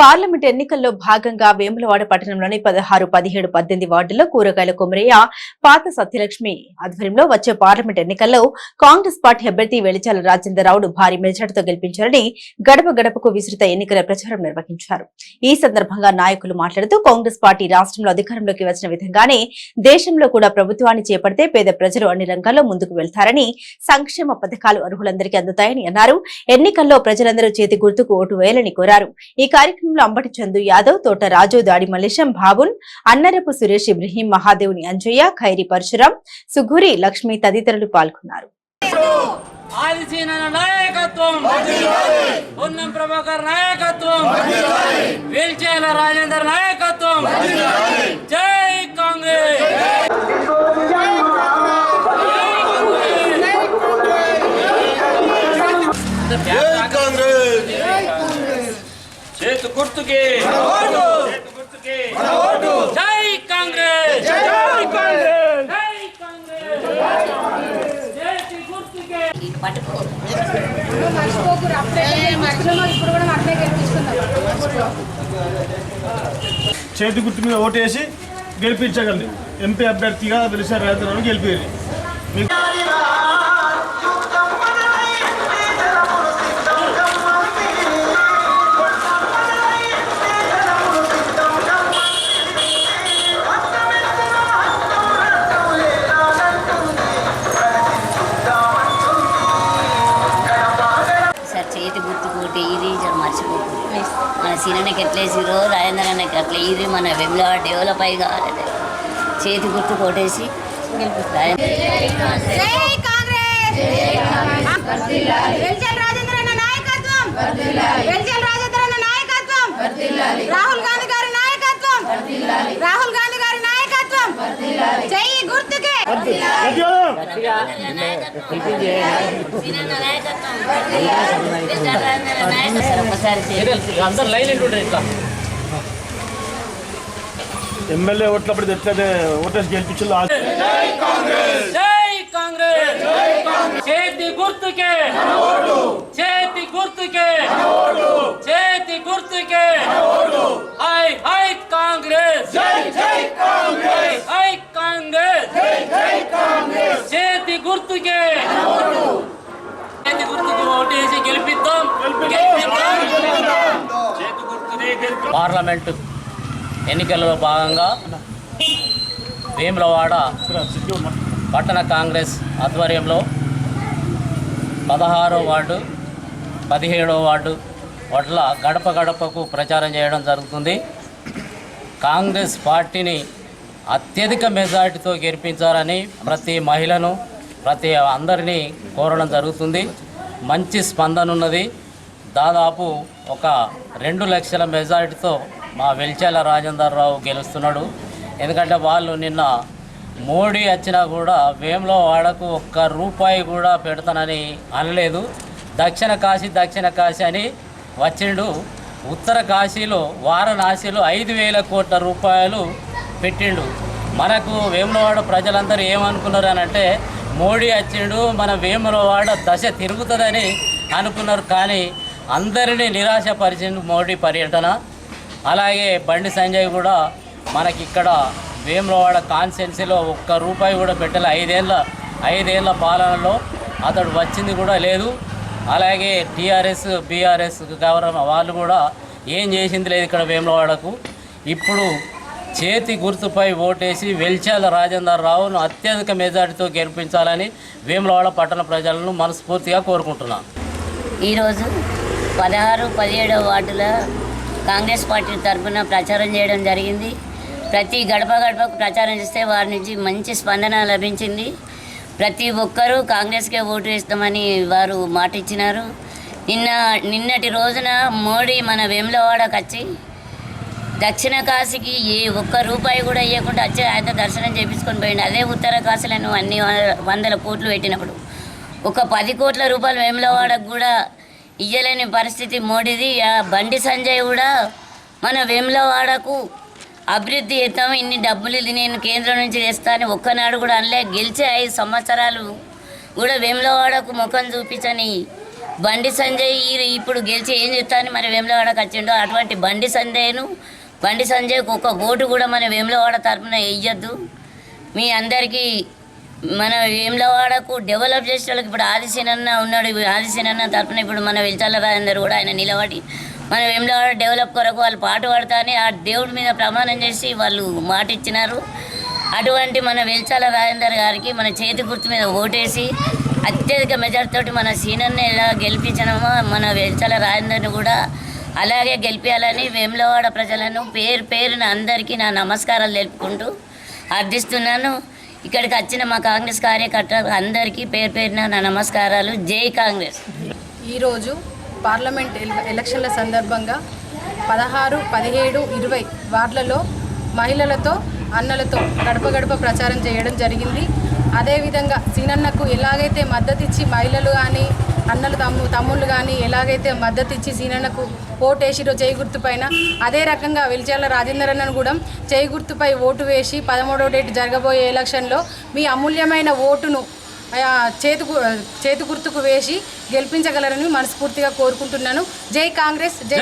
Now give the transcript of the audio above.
Parliament ఎన్నికల్లో భాగంగా వేములవాడ పట్టణంలోని పదహారు పదిహేడు పద్దెనిమిది వార్డుల్లో కూరగాయల కుమరయ్య పాత సత్యలక్ష్మి ఆధ్వర్యంలో వచ్చే పార్లమెంట్ ఎన్నికల్లో కాంగ్రెస్ పార్టీ అభ్యర్థి వెలిచాల రాజేంద్రరావును భారీ మెజార్టీతో గెలిపించారని గడప గడపకు విస్తృత ఎన్నికల ప్రచారం నిర్వహించారు. ఈ సందర్భంగా నాయకులు మాట్లాడుతూ కాంగ్రెస్ పార్టీ రాష్ట్రంలో అధికారంలోకి వచ్చిన విధంగానే దేశంలో కూడా ప్రభుత్వాన్ని చేపడితే పేద ప్రజలు అన్ని రంగాల్లో ముందుకు వెళ్తారని సంక్షేమ పథకాలు అర్హులందరికీ అందుతాయని అన్నారు. ఎన్నికల్లో ప్రజలందరూ చేతి గుర్తుకు ఓటు వేయాలని కోరారు. ఈ కార్యక్రమం కార్యక్రమంలో అంబటి చందు యాదవ్ తోట రాజు దాడి మలేశం బాబున్ అన్నరపు సురేష్ ఇబ్రహీం మహాదేవుని అంజయ్య ఖైరి పరశురాం సుఘూరి లక్ష్మి తదితరులు పాల్గొన్నారు. నాయకత్వం పొన్నం ప్రభాకర్ నాయకత్వం వీల్చైల రాజేందర్ నాయకత్వం చేతు గుర్తుకి. చేతు గుర్తుకి. జై కాంగ్రెస్. జై కాంగ్రెస్. జై కాంగ్రెస్. చేతి గుర్తుకి పట్టుకో. మర్చిపోకురు అప్పుడే మర్చిపోయినా ఇప్పుడు కూడా అట్లే గెలిపిస్తున్నాం చేతి గుర్తు మీద ఓటేసి గెలిపించగలరు. ఎంపీ అభ్యర్థిగా వెలిసారు రైతులను గెలిపారు మన సీనకి ఎట్లేసిరో రాజేంద్ర అన్నకి అట్లా ఇది మన వెమ్లా డెవలప్ అయ్యి కావాలంటే చేతి గుర్తు కొట్టేసి రాహుల్ గాంధీ గారి నాయకత్వం! రాహుల్ గాంధీ గారి నాయకత్వం! జై గుర్తుకే! అందరు లైన్ ఉంటుండే ఇట్లా ఎమ్మెల్యే ఓట్లప్పుడు ఎట్లయితే ఓటర్స్ గెలిపించాలో చేతి గుర్తుకే! చేతి గుర్తుకే! చేతి గుర్తుకే! హై హై కాంగ్రెస్ హై హై కాంగ్రెస్ చేతి గుర్తుకే చేతి గుర్తుకి ఓటేసి గెలిపిద్దాం గెలిపిద్దాం చేతి గుర్తునే గెలిపి పార్లమెంటు ఎన్నికల్లో భాగంగా వేములవాడ పట్టణ కాంగ్రెస్ ఆధ్వర్యంలో పదహారో వార్డు పదిహేడో వార్డు వడ్ల గడప గడపకు ప్రచారం చేయడం జరుగుతుంది. కాంగ్రెస్ పార్టీని అత్యధిక మెజార్టీతో గెలిపించాలని ప్రతి మహిళను ప్రతి అందరినీ కోరడం జరుగుతుంది. మంచి స్పందన ఉన్నది. దాదాపు ఒక రెండు లక్షల మెజారిటీతో మా వెల్చాల రాజేందర్ రావు గెలుస్తున్నాడు. ఎందుకంటే వాళ్ళు నిన్న మోడీ వచ్చినా కూడా వేములో వాడకు ఒక్క రూపాయి కూడా పెడతానని అనలేదు. దక్షిణ కాశీ దక్షిణ కాశీ అని వచ్చిండు. ఉత్తర కాశీలో వారణాసిలో ఐదు వేల కోట్ల రూపాయలు పెట్టిండు. మనకు వేములవాడ ప్రజలందరూ ఏమనుకున్నారు అని అంటే మోడీ వచ్చిండు మన వేములవాడ దశ తిరుగుతుందని అనుకున్నారు. కానీ అందరినీ నిరాశపరిచింది మోడీ పర్యటన. అలాగే బండి సంజయ్ కూడా మనకి ఇక్కడ వేములవాడ కాన్స్టెన్సీలో ఒక్క రూపాయి కూడా పెట్టలే. ఐదేళ్ళ ఐదేళ్ళ పాలనలో అతడు వచ్చింది కూడా లేదు. అలాగే టీఆర్ఎస్ బీఆర్ఎస్ గవర్నమెంట్ వాళ్ళు కూడా ఏం చేసింది లేదు ఇక్కడ వేములవాడకు. ఇప్పుడు చేతి గుర్తుపై ఓటేసి వెల్చాల రాజేందర్ రావును అత్యధిక మెజార్టీతో గెలిపించాలని వేములవాడ పట్టణ ప్రజలను మనస్ఫూర్తిగా కోరుకుంటున్నాను. ఈరోజు పదహారు పదిహేడవ వార్డుల కాంగ్రెస్ పార్టీ తరఫున ప్రచారం చేయడం జరిగింది. ప్రతి గడప గడపకు ప్రచారం చేస్తే వారి నుంచి మంచి స్పందన లభించింది. ప్రతి ఒక్కరూ కాంగ్రెస్కే ఓటు వేస్తామని వారు మాట ఇచ్చినారు నిన్న నిన్నటి రోజున మోడీ మన వేములవాడకు వచ్చి దక్షిణ కాశీకి ఏ ఒక్క రూపాయి కూడా ఇవ్వకుండా వచ్చి ఆయన దర్శనం చేపించుకొని పోయింది అదే ఉత్తర కాశీలను అన్ని వందల కోట్లు పెట్టినప్పుడు. ఒక పది కోట్ల రూపాయలు వేములవాడకు కూడా ఇయ్యలేని పరిస్థితి మోడీది. ఆ బండి సంజయ్ కూడా మన వేములవాడకు అభివృద్ధి చేద్దాం ఇన్ని డబ్బులు ఇది నేను కేంద్రం నుంచి తెస్తాను ఒక్కనాడు కూడా అనలే. గెలిచే ఐదు సంవత్సరాలు కూడా వేములవాడకు ముఖం చూపించని బండి సంజయ్ ఈ ఇప్పుడు గెలిచి ఏం చెప్తాను మరి వేములవాడకు వచ్చిండో? అటువంటి బండి సంజయ్ను బండి సంజయ్కు ఒక ఓటు కూడా మన వేములవాడ తరఫున వేయద్దు మీ అందరికీ మన వేములవాడకు డెవలప్ చేసే వాళ్ళకి ఇప్పుడు ఆదిశేనన్న ఉన్నాడు ఇప్పుడు ఆదిశీనన్న తరఫున ఇప్పుడు మన వెల్చాల రాజేందర్ కూడా ఆయన నిలబడి మన వేములవాడ డెవలప్ కొరకు వాళ్ళు పాటు పాడతానే ఆ దేవుడి మీద ప్రమాణం చేసి వాళ్ళు మాట ఇచ్చినారు. అటువంటి మన వెల్చాల రాజేందర్ గారికి మన చేతి గుర్తు మీద ఓటేసి అత్యధిక మెజార్టీ తోటి మన సీనియర్ని ఎలా గెలిపించినామో మన వెల్చాల రాజేందర్ని కూడా అలాగే గెలిపించాలని వేములవాడ ప్రజలను పేరు పేరున అందరికీ నా నమస్కారాలు తెలుపుకుంటూ అర్థిస్తున్నాను. ఇక్కడికి వచ్చిన మా కాంగ్రెస్ కార్యకర్తలు అందరికీ పేరు పేరున నా నమస్కారాలు. జై కాంగ్రెస్. ఈరోజు పార్లమెంట్ ఎలక్షన్ల సందర్భంగా పదహారు పదిహేడు ఇరవై వార్డులలో మహిళలతో అన్నలతో గడప గడప ప్రచారం చేయడం జరిగింది. అదేవిధంగా సీనన్నకు ఎలాగైతే మద్దతిచ్చి మహిళలు కానీ అన్నలు తమ్ము తమ్ముళ్ళు కానీ ఎలాగైతే మద్దతు ఇచ్చి సీనన్నకు ఓటు వేసిరో చేయి గుర్తుపైన అదే రకంగా వెలిచాల రాజేందర్ అన్నను కూడా చేయి గుర్తుపై ఓటు వేసి పదమూడవ డేట్ జరగబోయే ఎలక్షన్లో మీ అమూల్యమైన ఓటును చేతు చేతు గుర్తుకు వేసి గెలిపించగలరని మనస్ఫూర్తిగా కోరుకుంటున్నాను. జై కాంగ్రెస్ జై